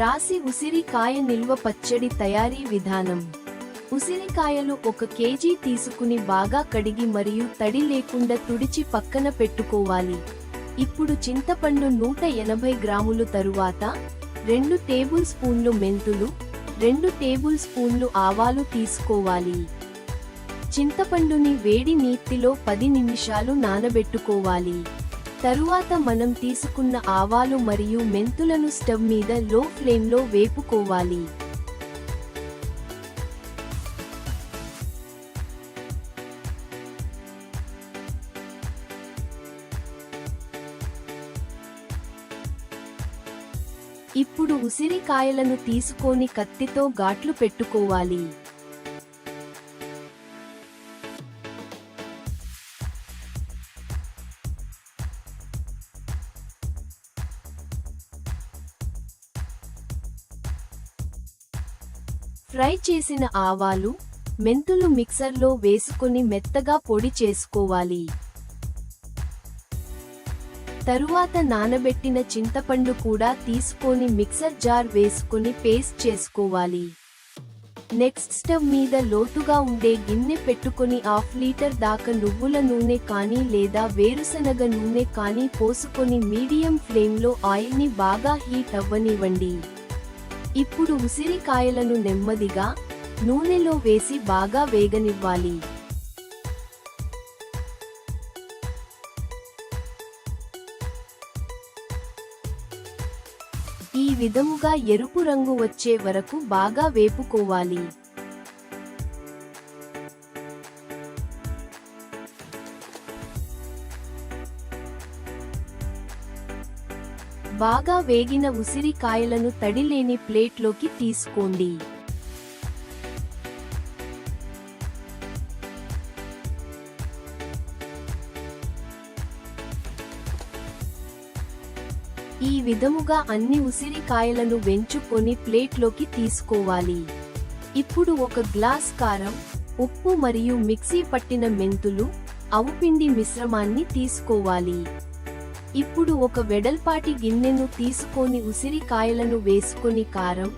రాసి ఉసిరికాయ నిల్వ పచ్చడి తయారీ విధానం. ఉసిరికాయలు ఒక కేజీ తీసుకుని బాగా కడిగి మరియు తడి లేకుండా తుడిచి పక్కన పెట్టుకోవాలి. ఇప్పుడు చింతపండు నూట ఎనభై గ్రాములు తరువాత రెండు టేబుల్ స్పూన్లు మెంతులు రెండు టేబుల్ స్పూన్లు ఆవాలు తీసుకోవాలి. చింతపండుని వేడి నీటిలో పది నిమిషాలు నానబెట్టుకోవాలి. తరువాత మనం తీసుకున్న ఆవాలు మరియు మెంతులను స్టవ్ మీద లో ఫ్లేమ్లో వేపుకోవాలి. ఇప్పుడు ఉసిరికాయలను తీసుకొని కత్తితో ఘాట్లు పెట్టుకోవాలి. ఫ్రై చేసిన ఆవాలు మెంతులు మిక్సర్లో వేసుకొని మెత్తగా పొడి చేసుకోవాలి. తరువాత నానబెట్టిన చింతపండు కూడా తీసుకొని మిక్సర్ జార్ వేసుకొని పేస్ట్ చేసుకోవాలి. నెక్స్ట్ స్టవ్ మీద లోతుగా ఉండే గిన్నె పెట్టుకొని హాఫ్ లీటర్ దాకా నువ్వుల నూనె కానీ లేదా వేరుశనగ నూనె కానీ పోసుకొని మీడియం ఫ్లేమ్లో ఆయిల్ని బాగా హీట్ అవ్వనివ్వండి. ఇప్పుడు ఉసిరికాయలను నెమ్మదిగా నూనెలో వేసి బాగా వేగనివ్వాలి. ఈ విధముగా ఎరుపు రంగు వచ్చే వరకు బాగా వేపుకోవాలి. బాగా వేగిన ఉసిరికాయలను తడిలేని ప్లేట్లోకి తీసుకోండి. ఈ విధముగా అన్ని ఉసిరికాయలను వెంచుకొని ప్లేట్లోకి తీసుకోవాలి. ఇప్పుడు ఒక గ్లాస్ కారం ఉప్పు మరియు మిక్సీ పట్టిన మెంతులు అవుపిండి మిశ్రమాన్ని తీసుకోవాలి. ఇప్పుడు ఒక వెడల్పాటి గిన్నెను తీసుకొని ఉసిరికాయలను వేసుకొని కారం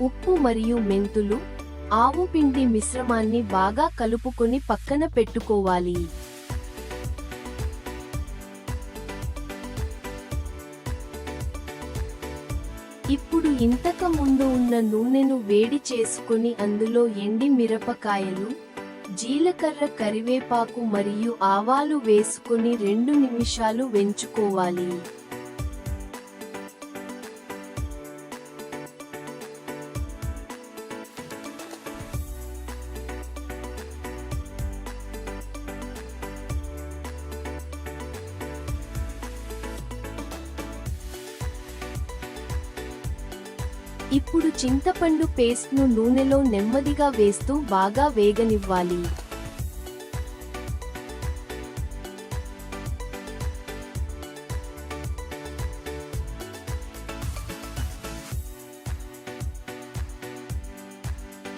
ఉప్పు మరియు మెంతులు ఆవు పిండి మిశ్రమాన్ని బాగా కలుపుకొని పక్కన పెట్టుకోవాలి. ఇప్పుడు ఇంతకు ముందు ఉన్న నూనెను వేడి చేసుకొని అందులో ఎండి మిరపకాయలు జీలకర్ర కరివేపాకు మరియు ఆవాలు వేసుకొని రెండు నిమిషాలు వెంచుకోవాలి ఇప్పుడు చింతపండు పేస్ట్ను నూనెలో నెమ్మదిగా వేస్తూ బాగా వేగనివ్వాలి.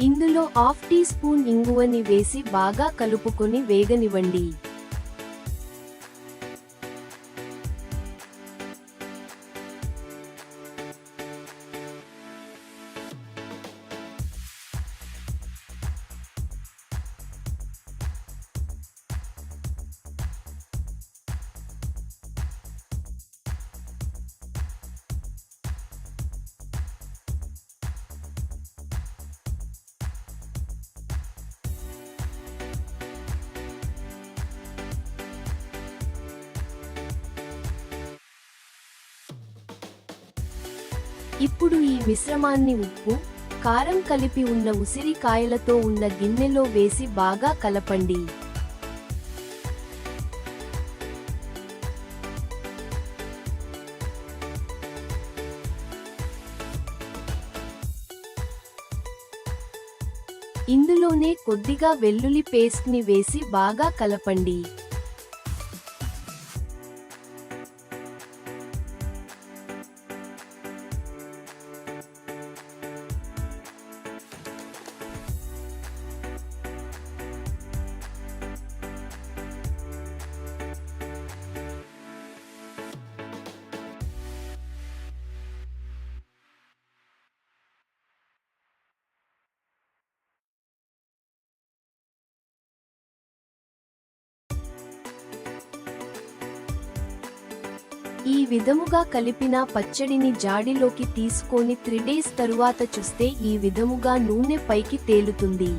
ఇందులో హాఫ్ టీ స్పూన్ ఇంగువని వేసి బాగా కలుపుకొని వేగనివ్వండి. ఇప్పుడు ఈ మిశ్రమాన్ని ఉప్పు కారం కలిపి ఉన్న ఉసిరికాయలతో ఉన్న గిన్నెలో వేసి బాగా కలపండి. ఇందులోనే కొద్దిగా వెల్లుల్లి పేస్ట్ని వేసి బాగా కలపండి. ఈ విధముగా కలిపిన పచ్చడిని జాడిలోకి తీసుకొని త్రీ డేస్ తరువాత చూస్తే ఈ విధముగా నూనె పైకి తేలుతుంది.